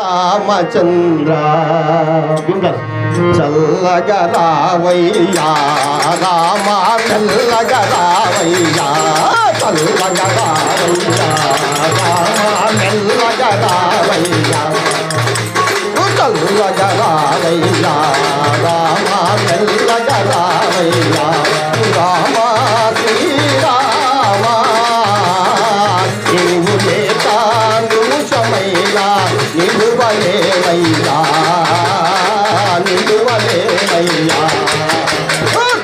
రామచంద్ర. చల్లగా రావయ్యా రామ చల్లగా రావయ్యా చల్లగా రావయ్యా రామ మెల్లగా రావయ్యా. చల్లగా రావయ్యా రామ మెల్లగా రావయ్యా రామ నిలువలేవయ్యా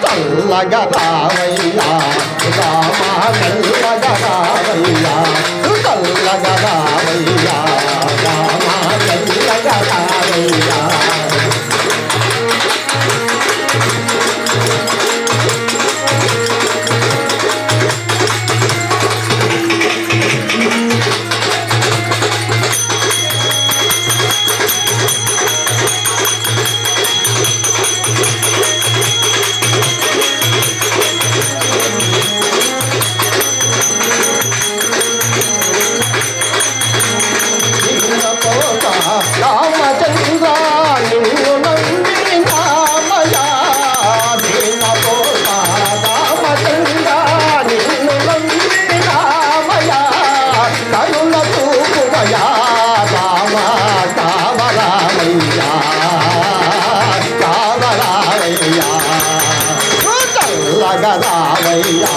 చల్లగా రావయ్యా రామ మెల్లగా రావయ్యా చల్లగా రావయ్యా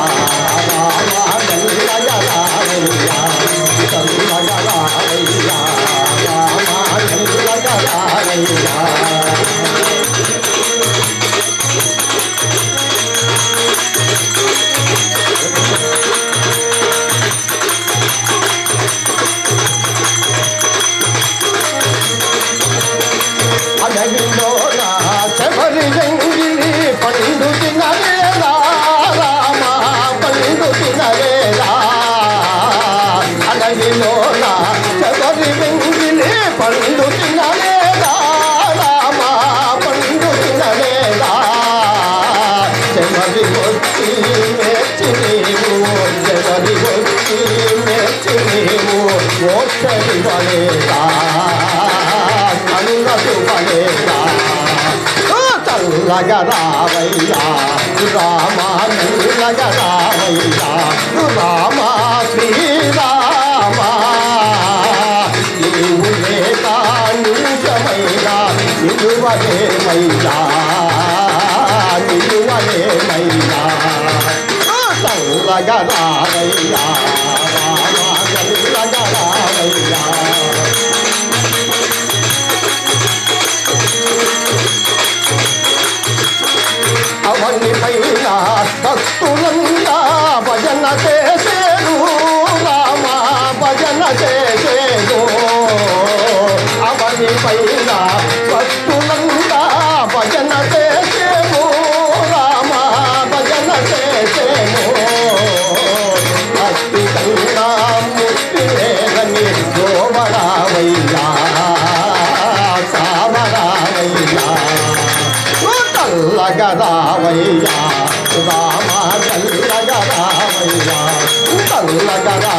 రామయ్యా రామ రామయ్యా రామ నిలువలేమయ్యా నిలువలేమయ్యా చల్లగా రావయ్యా రామ పైన భక్తులంగా భజన చేసేరు రామా భజన చే గదావయ్యా రామ చల్లగా రావయ్యా చల్లగా రావయ్యా